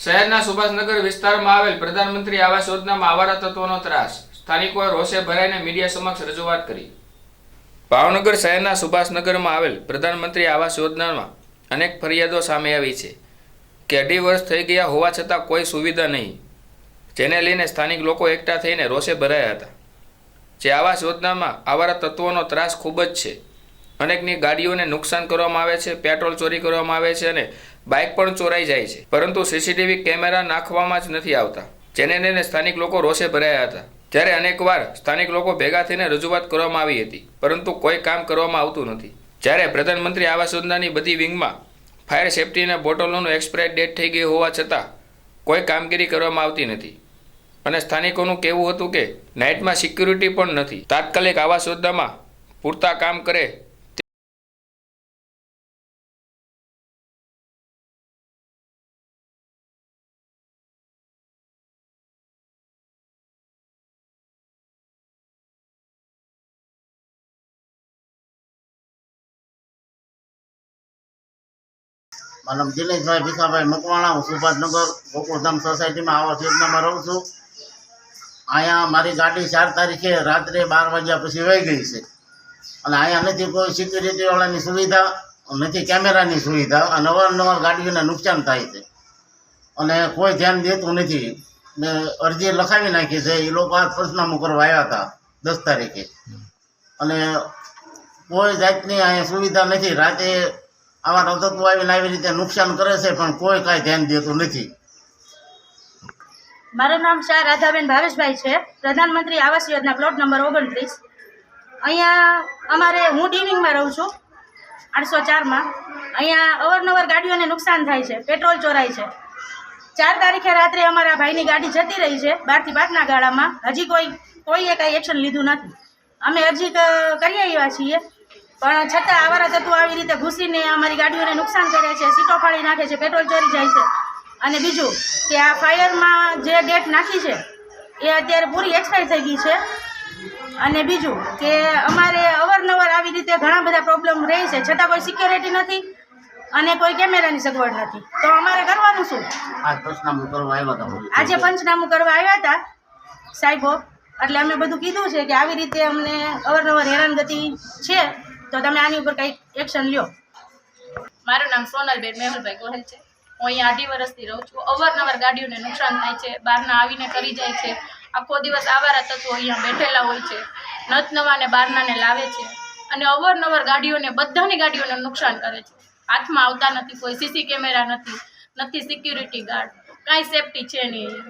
શહેરના સુભાષનગર વિસ્તારમાં આવેલ પ્રધાનમંત્રી આવાસ યોજનામાં આવારા તત્વોનો ત્રાસ. સ્થાનિકોએ રોષે ભરાઈને મીડિયા સમક્ષ રજૂઆત કરી. ભાવનગર શહેરના સુભાષનગરમાં આવેલ પ્રધાનમંત્રી આવાસ યોજનામાં અનેક ફરિયાદો સામે આવી છે કે અઢી વર્ષ થઈ ગયા હોવા છતાં કોઈ સુવિધા નહીં, જેને લઈને સ્થાનિક લોકો એકઠા થઈને રોષે ભરાયા હતા. જે આવાસ યોજનામાં આવારા તત્વોનો ત્રાસ ખૂબ જ છે. અનેકની ગાડીઓને નુકસાન કરવામાં આવે છે, પેટ્રોલ ચોરી કરવામાં આવે છે અને બાઇક પણ ચોરાઈ જાય છે. પરંતુ સીસીટીવી કેમેરા નાખવામાં જ નથી આવતા. જેને લઈને સ્થાનિક લોકો રોષે ભરાયા હતા. ત્યારે અનેકવાર સ્થાનિક લોકો ભેગા થઈને રજૂઆત કરવામાં આવી હતી, પરંતુ કોઈ કામ કરવામાં આવતું નથી. જ્યારે પ્રધાનમંત્રી આવાસ યોજનાની બધી વિંગમાં ફાયર સેફટીના બોટલોનું એક્સપાયર ડેટ થઈ ગઈ હોવા છતાં કોઈ કામગીરી કરવામાં આવતી નથી. અને સ્થાનિકોનું કહેવું હતું કે નાઇટમાં સિક્યુરિટી પણ નથી. તાત્કાલિક આવાસ યોજનામાં પૂરતા કામ કરે મારું દિનેશભાઈ ભીખાભાઈ મકવાણા, હું સુભાષનગર, ગોકુળધામ સોસાયટીમાં આવાસ યોજનામાં રહું છું. અહીંયા મારી ગાડી ચાર તારીખે રાત્રે બાર વાગ્યા પછી વહી ગઈ છે. અને અહીંયા નથી કોઈ સિક્યુરિટીવાળાની સુવિધા, નથી કેમેરાની સુવિધા, અને અવારનવાર ગાડીઓને નુકસાન થાય છે. અને કોઈ ધ્યાન દેતું નથી. મેં અરજી લખાવી નાખી છે એ લોકો આ પંચનામું કરવા આવ્યા હતા, દસ તારીખે. અને કોઈ જાતની અહીંયા સુવિધા નથી. રાતે આવા તત્વો આવીને આવી રીતે નુકસાન કરે છે, પણ કોઈ કાંઈ ધ્યાન દેતું નથી. મારું નામ શાહ રાધાબેન ભાવેશભાઈ છે. પ્રધાનમંત્રી આવાસ યોજના પ્લોટ નંબર ઓગણત્રીસ. અહીંયા અમારે, હું ડિવિંગમાં રહું છું, આઠસો ચારમાં. અહીંયા અવારનવાર ગાડીઓને નુકસાન થાય છે, પેટ્રોલ ચોરાય છે. ચાર તારીખે રાત્રે અમારા ભાઈની ગાડી જતી રહી છે બારથી પાંચના ગાળામાં. હજી કોઈ, કોઈએ કાંઈ એક્શન લીધું નથી. અમે અરજી કરી આવ્યા છીએ. પણ છતાં આવારા તત્વો આવી રીતે ઘૂસીને અમારી ગાડીઓને નુકસાન કરે છે સીટો ફાડી નાખે છે પેટ્રોલ ચોરી જાય છે. અને બીજું કે આ ફાયરમાં જે ડેટ નાખી છે એ અત્યારે પૂરી એક્સપાયર થઈ ગઈ છે. અને બીજું કે અમારે અવારનવાર આવી રીતે ઘણા બધા પ્રોબ્લેમ રહે છે છતાં કોઈ સિક્યોરિટી નથી અને કોઈ કેમેરાની સગવડ નથી. તો અમારે કરવાનું શું? કરવા આજે પંચનામું કરવા આવ્યા હતા સાહેબો. એટલે અમે બધું કીધું છે કે આવી રીતે અમને અવારનવાર હેરાનગતિ છે. તો તમે આની ઉપર કંઈક એક્શન લ્યો. મારું નામ સોનલબેન મેહુલભાઈ ગોહેલ છે. હું અહીંયા અઢી વર્ષથી રહું છું. અવારનવાર ગાડીઓને નુકસાન થાય છે, બહારના આવીને કરી જાય છે. આખો દિવસ આવારા તત્વો અહીંયા બેઠેલા હોય છે. નત નવાને બહારનાને લાવે છે. અને અવારનવાર ગાડીઓને, બધાની ગાડીઓને નુકસાન કરે છે. હાથમાં આવતા નથી કોઈ સીસી કેમેરા નથી નથી સિક્યુરિટી ગાર્ડ કાંઈ સેફટી છે નહીં.